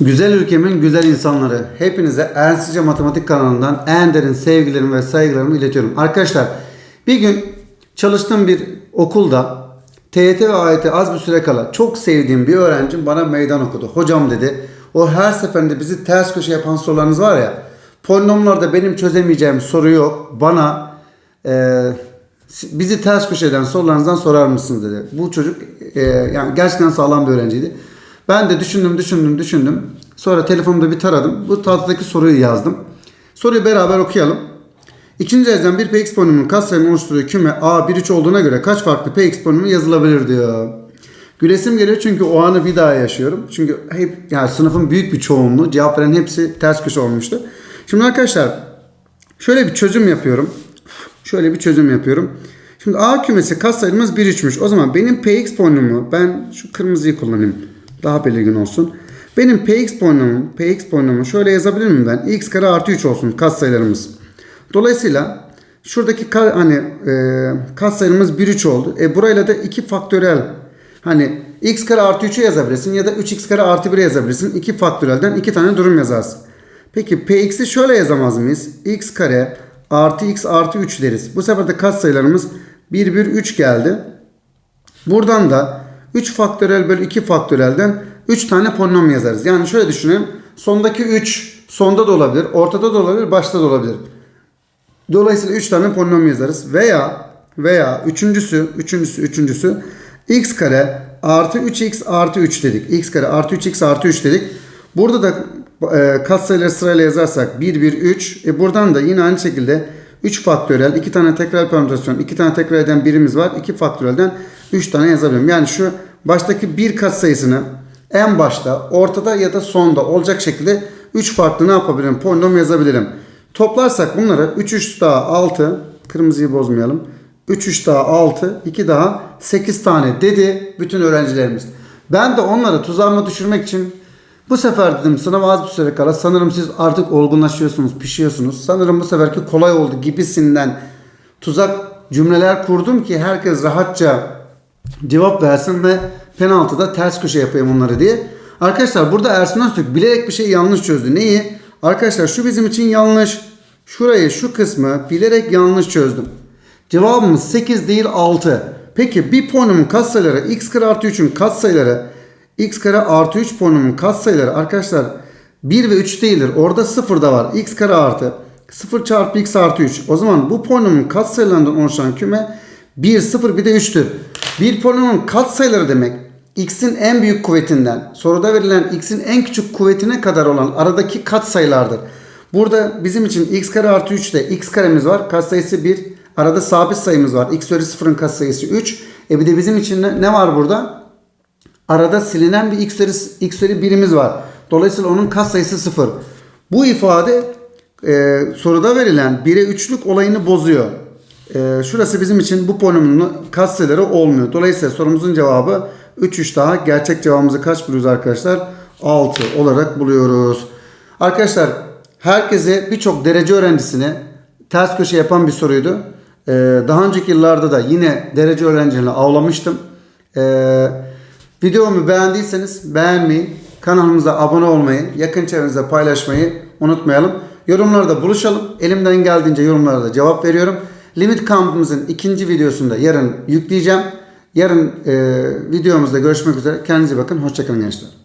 Güzel ülkemin güzel insanları. Hepinize Ensizce Matematik kanalından en derin sevgilerimi ve saygılarımı iletiyorum. Arkadaşlar bir gün çalıştığım bir okulda TYT ve AYT az bir süre kala çok sevdiğim bir öğrencim bana meydan okudu. Hocam dedi o her seferinde bizi ters köşe yapan sorularınız var ya polinomlarda benim çözemeyeceğim soru yok. Bana eee bizi ters köşeden sorularınızdan sorar mısınız dedi. Bu çocuk e, yani gerçekten sağlam bir öğrenciydi. Ben de düşündüm düşündüm düşündüm. Sonra telefonumda bir taradım. Bu tahtadaki soruyu yazdım. Soruyu beraber okuyalım. İkinci dereceden bir px polinomunun katsayımı oluşturduğu küme A1 olduğuna göre kaç farklı px polinomu yazılabilir diyor. Gülesim geliyor çünkü o anı bir daha yaşıyorum. Çünkü hep yani sınıfın büyük bir çoğunluğu cevap veren hepsi ters köşe olmuştu. Şimdi arkadaşlar şöyle bir çözüm yapıyorum. Şöyle bir çözüm yapıyorum. Şimdi A kümesi katsayımız 1 3'müş. O zaman benim px polinomu ben şu kırmızıyı kullanayım. Daha belirgin olsun. Benim px polinomum, px polinomu şöyle yazabilir miyim ben? x kare artı 3 olsun katsayılarımız. Dolayısıyla şuradaki hani e, katsayımız 1 3 oldu. E burayla da 2 faktörel hani x kare artı 3'ü yazabilirsin ya da 3x kare artı 1'i yazabilirsin. 2 faktörelden 2 tane durum yazarsın. Peki px'i şöyle yazamaz mıyız? x kare artı x artı 3 deriz. Bu sefer de katsayılarımız 1 1 3 geldi. Buradan da 3 faktörel bölü 2 faktörelden 3 tane polinom yazarız. Yani şöyle düşünelim. Sondaki 3 sonda da olabilir, ortada da olabilir, başta da olabilir. Dolayısıyla 3 tane polinom yazarız. Veya veya üçüncüsü, üçüncüsü, üçüncüsü x kare artı 3x artı 3 dedik. x kare artı 3x artı 3 dedik. Burada da e, katsayıları sırayla yazarsak 1, 1, 3. E, buradan da yine aynı şekilde 3 faktörel, 2 tane tekrar permütasyon, 2 tane tekrar eden birimiz var. 2 faktörelden 3 tane yazabilirim. Yani şu baştaki bir katsayısını en başta, ortada ya da sonda olacak şekilde 3 farklı ne yapabilirim? Polinom yazabilirim. Toplarsak bunları 3 3 daha 6, kırmızıyı bozmayalım. 3 3 daha 6, 2 daha 8 tane dedi bütün öğrencilerimiz. Ben de onları tuzağıma düşürmek için bu sefer dedim sınava az bir süre kala sanırım siz artık olgunlaşıyorsunuz, pişiyorsunuz. Sanırım bu seferki kolay oldu gibisinden tuzak cümleler kurdum ki herkes rahatça cevap versin ve penaltıda ters köşe yapayım onları diye. Arkadaşlar burada Ersun Öztürk bilerek bir şey yanlış çözdü. Neyi? Arkadaşlar şu bizim için yanlış. Şurayı şu kısmı bilerek yanlış çözdüm. Cevabımız 8 değil 6. Peki bir polinomun katsayıları x kare artı 3'ün katsayıları x kare artı 3 polinomun katsayıları arkadaşlar 1 ve 3 değildir. Orada 0 da var. x kare artı 0 çarpı x artı 3. O zaman bu polinomun katsayılarından oluşan küme 1, 0 bir de 3'tür. Bir polinomun katsayıları demek x'in en büyük kuvvetinden soruda verilen x'in en küçük kuvvetine kadar olan aradaki katsayılardır. Burada bizim için x kare artı 3 de x karemiz var. Katsayısı 1. Arada sabit sayımız var. x üzeri 0'ın katsayısı 3. E bir de bizim için ne, var burada? Arada silinen bir x üzeri, x üzeri birimiz var. Dolayısıyla onun katsayısı 0. Bu ifade e, soruda verilen 1'e 3'lük olayını bozuyor. E, şurası bizim için bu polinomun katsayıları olmuyor. Dolayısıyla sorumuzun cevabı 3 3 daha. Gerçek cevabımızı kaç buluyoruz arkadaşlar? 6 olarak buluyoruz. Arkadaşlar herkese birçok derece öğrencisine ters köşe yapan bir soruydu. Ee, daha önceki yıllarda da yine derece öğrencilerini avlamıştım. Ee, videomu beğendiyseniz beğenmeyi, kanalımıza abone olmayı, yakın çevrenizde paylaşmayı unutmayalım. Yorumlarda buluşalım. Elimden geldiğince yorumlara da cevap veriyorum. Limit kampımızın ikinci videosunda yarın yükleyeceğim. Yarın e, videomuzda görüşmek üzere. Kendinize bakın. Hoşçakalın gençler.